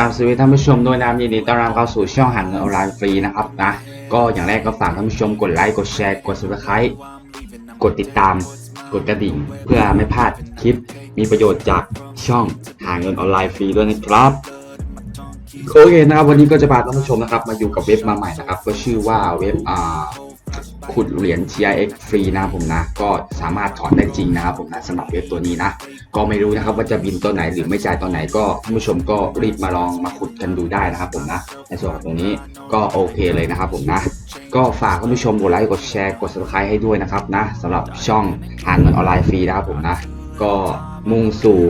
กราบสวัสดีท่านผู้ชมด้วยนะยินดีต้อนรับเข้าสู่ช่องหาเงินออนไลน์ฟรีนะครับนะก็อย่างแรกก็ฝากท่านผู้ชมกดไลค์กดแชร์กด subscribe กดติดตาม กดกระดิ่ง เพื่อไม่พลาดคลิปมีประโยชน์จากช่องหาเงินออนไลน์ฟรีด้วยนะครับโอเคนะครับวันนี้ก็จะพาท่านผู้ชมนะครับมาอยู่กับเว็บมาใหม่นะครับก็ชื่อว่าเว็บอ่า ขุดเหรียญ TRX ฟรีนะผมนะ ก็สามารถถอนได้จริงนะครับผมนะสำหรับเว็บตัวนี้นะ ก็ไม่รู้นะครับว่าจะบินตัวไหนหรือไม่จ่ายตัวไหนก็ท่านผู้ชมก็รีบมาลองมาขุดกันดูได้นะครับผมนะ ในส่วนของตรงนี้ก็โอเคเลยนะครับผมนะ ก็ฝากท่านผู้ชมกดไลค์กดแชร์กด subscribe ให้ด้วยนะครับนะสำหรับช่องหาเงินออนไลน์ฟรีนะครับผมนะ ก็มุ่งสู่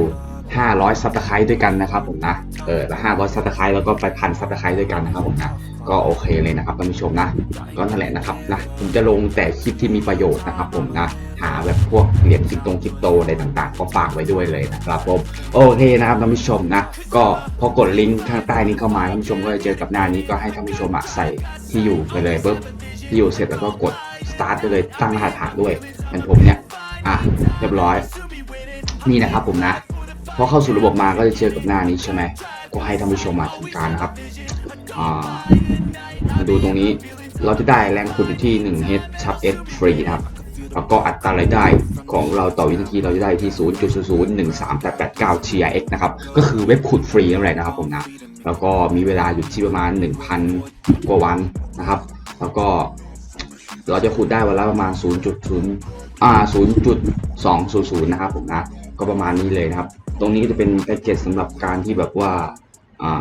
500ซับสไครต์ด้วยกันนะครับผมนะ เออแล้ว500ซับสไครต์แล้วก็ไปพันซับสไครต์ด้วยกันนะครับผมนะ ก็โอเคเลยนะครับท่านผู้ชมนะ ก็นั่นแหละนะครับนะ ผมจะลงแต่คลิปที่มีประโยชน์นะครับผมนะ หาแบบพวกเหรียญคริปโตคริปโตอะไรต่างๆ ก็ฝากไว้ด้วยเลยนะครับผม โอเคนะครับท่านผู้ชมนะ ก็พอกดลิงก์ข้างใต้นี้เข้ามาท่านผู้ชมก็จะเจอกับหน้านี้ก็ให้ท่านผู้ชมใส่ที่อยู่ไปเลยปุ๊บที่อยู่เสร็จแล้วก็กด start ไปเลยตั้งรหัสผ่านด้วยเป็นผมเนี่ย อะเรียบร้อย นี่นะครับผมนะ พอเข้าสู่ระบบมาก็จะเจอกับหน้านี้ใช่ไหมก็ให้ท่านผู้ชมมาทำการนะครับมาดูตรงนี้เราจะได้แรงขุดอยู่ที่1 h ชับ s ฟรีนะครับ แล้วก็อัตรารายได้ของเราต่อวินาทีเราจะได้ที่ 0.0013889 TRX นะครับ ก็คือเว็บขุดฟรีนั่นแหละนะครับผมนะ แล้วก็มีเวลาอยู่ที่ประมาณ 1,000 กว่าวันนะครับ แล้วก็เราจะขุดได้วันละประมาณ 0.0อ่า0.200 นะครับผมนะ ก็ประมาณนี้เลยนะครับ ตรงนี้ก็จะเป็นแพ็กเกจสำหรับการที่แบบว่า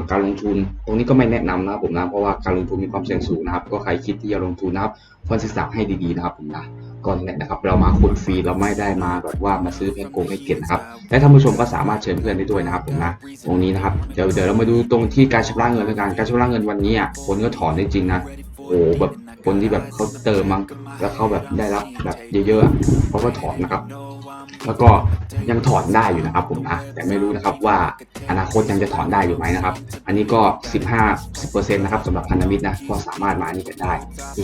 การลงทุน ตรงนี้ก็ไม่แนะนำนะครับผมนะเพราะว่าการลงทุนมีความเสี่ยงสูงนะครับ ก็ใครคิดที่จะลงทุนนะครับควรศึกษาให้ดีๆนะครับผมนะก่อนแหละนะครับ เรามาขุดฟรีเราไม่ได้มาแบบว่ามาซื้อแพ็กโกงให้เก็บนะครับและท่านผู้ชมก็สามารถเชิญเพื่อนได้ด้วยนะครับผมนะตรงนี้นะครับเดี๋ยวเดี๋ยวเรามาดูตรงที่การชำระเงินแล้วกันการชำระเงินวันนี้อะคนก็ถอนได้จริงนะโอ้โหแบบคนที่แบบเขาเติมมั้งแล้วเขาแบบได้รับแบบเยอะๆอะเขาก็ถอนนะครับ แล้วก็ยังถอนได้อยู่นะครับผมนะแต่ไม่รู้นะครับว่าอนาคตยังจะถอนได้อยู่ไหมนะครับ อันนี้ก็ 15 10%นะครับสำหรับพันธมิตรนะก็สามารถมานี่กันได้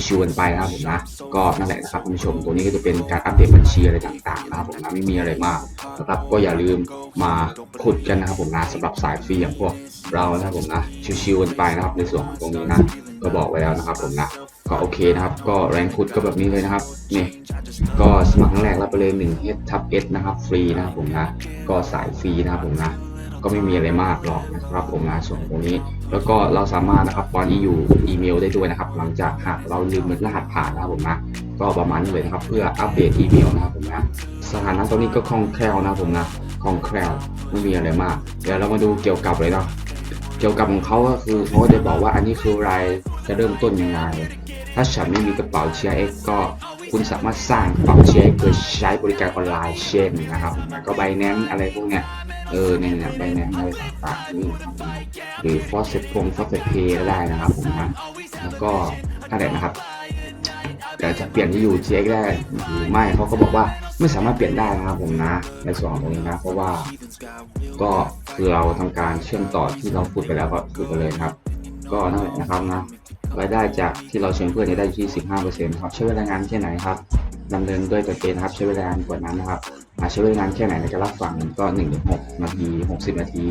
ชิวๆกันไปนะครับผมนะก็นั่นแหละนะครับผู้ชมตัวนี้ก็จะเป็นการอัปเดตบัญชีอะไรต่างๆนะครับผมนะไม่มีอะไรมากนะครับก็อย่าลืมมาขุดกันนะครับผมนะสำหรับสายฟรีอย่างพวกเรานะครับผมนะชิวๆกันไปนะครับในส่วนของตรงนี้นะก็บอกไว้แล้วนะครับผมนะ ก็โอเคนะครับ ก็แรงขุดก็แบบนี้เลยนะครับนี่ก็สมัครครั้งแรกรับไปเลย1 h ทับ s นะครับ ฟรีนะครับผมนะก็สายฟรีนะครับผมนะก็ไม่มีอะไรมากหรอกนะครับผมนะส่วนตรงนี้ แล้วก็เราสามารถนะครับปอนอียูอีเมลได้ด้วยนะครับ หลังจากหากเราลืมรหัสผ่านนะครับผมนะก็ประมาณนี้เลยนะครับ เพื่ออัปเดตอีเมลนะครับผมนะสถานะตรงนี้ก็คล่องแคล่วนะครับผมนะคล่องแคล่วไม่มีอะไรมาก เดี๋ยวเรามาดูเกี่ยวกับเลยเนาะเกี่ยวกับของเขาก็คือเขาจะบอกว่าอันนี้คืออะไรจะเริ่มต้นยังไง ถ้าฉันไม่มีกระเป๋า TRX ก็คุณสามารถสร้างกระเป๋า TRX โดยใช้บริการออนไลน์เช่นนะครับก็ Binance อะไรพวกเนี้ยเออเนี่ยเนี่ย Binance อะไรต่างๆนี่หรือ Faucet พง Faucet Pay ก็ได้นะครับผมนะแล้วก็นั่นแหละนะครับแต่จะเปลี่ยนที่อยู่ TRX ได้หรือไม่เขาก็บอกว่าไม่สามารถเปลี่ยนได้นะครับผมนะในส่วนของตรงนี้นะเพราะว่าก็คือเราทำการเชื่อมต่อที่เราพูดไปแล้วก็พูดไปเลยครับ ก็นั่นแหละนะครับนะ รายได้จากที่เราเชิญเพื่อนเนี่ยได้ที่ 15%ครับใช้เวลางานแค่ไหนครับดำเนินด้วยตัวเองนะครับใช้เวลานานกว่านั้นนะครับอ่าใช้เวลานานแค่ไหนในการรับฟังก็1-6นาที 60 นาที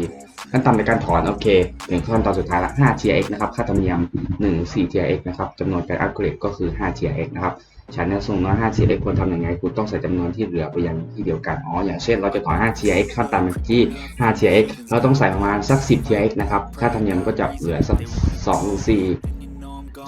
ขั้นต่ำในการถอนโอเคถึงขั้นตอนสุดท้ายละ5 TRX นะครับค่าธรรมเนียม1 4 TRX นะครับจำนวนการอัปเกรดก็คือ5 TRX นะครับฉันเนี่ยส่งน้อย5 TRX ควรทำยังไงคุณต้องใส่จำนวนที่เหลือไปยังที่เดียวกันอ๋ออย่างเช่นเราจะถอน5 TRX ขั้นต่ำที่5 TRX เราต้องใส่ประมาณสัก 10 TRX นะครับค่าธรรมเนียมก็จะเหลือสัก2 4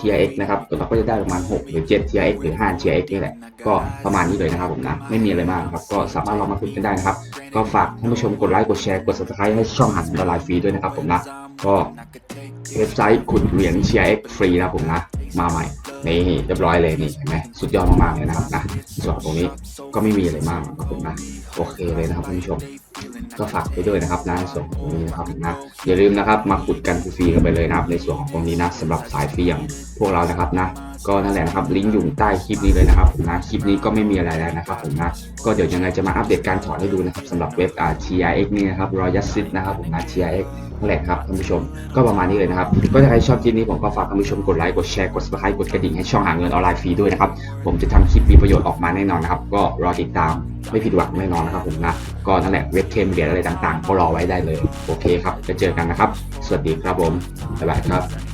TRX นะครับเราก็จะได้ประมาณ 6 หรือ 7 TRX หรือ 5 TRX นี่แหละ ก็ประมาณนี้เลยนะครับผมนะ ไม่มีอะไรมากครับ ก็สามารถลองมาคุยกันได้นะครับ ก็ฝากท่านผู้ชมกดไลค์ กดแชร์ กด subscribe ให้ช่องหันออนไลน์ฟรีด้วยนะครับผมนะ ก็เว็บไซต์ขุดเหรียญ TRX ฟรีนะครับผมนะ มาใหม่ นี่เรียบร้อยเลยนี่เห็นไหมสุดยอดมากๆเลยนะครับนะส่วนตรงนี้ก็ไม่มีอะไรมากครับผมนะ โอเคเลยนะครับท่านผู้ชม ก็ฝากไปด้วยนะครับนะในส่วนของตรงนี้นะครับนะอย่าลืมนะครับมาขุดกันฟรีๆกันไปเลยนะครับในส่วนของตรงนี้นะสำหรับสายฟรีอย่างพวกเรานะครับนะก็นั่นแหละนะครับลิงก์อยู่ใต้คลิปนี้เลยนะครับผมนะคลิปนี้ก็ไม่มีอะไรแล้วนะครับผมนะก็เดี๋ยวยังไงจะมาอัปเดตการถอนให้ดูนะครับสำหรับเว็บอ่า TRX นี่นะครับ Royal Sit นะครับผมนะ TRX นั่นแหละครับท่านผู้ชมก็ประมาณนี้เลยนะครับ ก็ถ้าใครชอบคลิปนี้ผมก็ฝากท่านผู้ชมกดไลค์กดแชร์กด subscribe กดกระดิ่งให้ช่องหาเงินออนไลน์ฟรีด้วยนะครับผมจะทำคลิปมีประโยชน์ออกมาแน่นอนนะครับก็รอติดตาม ไม่ผิดหวังแน่นอนนะครับผมนะก็นั่นแหละเว็บเคมเดียอะไรต่างๆ ก็รอไว้ได้เลย โอเคครับจะเจอกันนะครับ สวัสดีครับผมบ๊ายบายครับ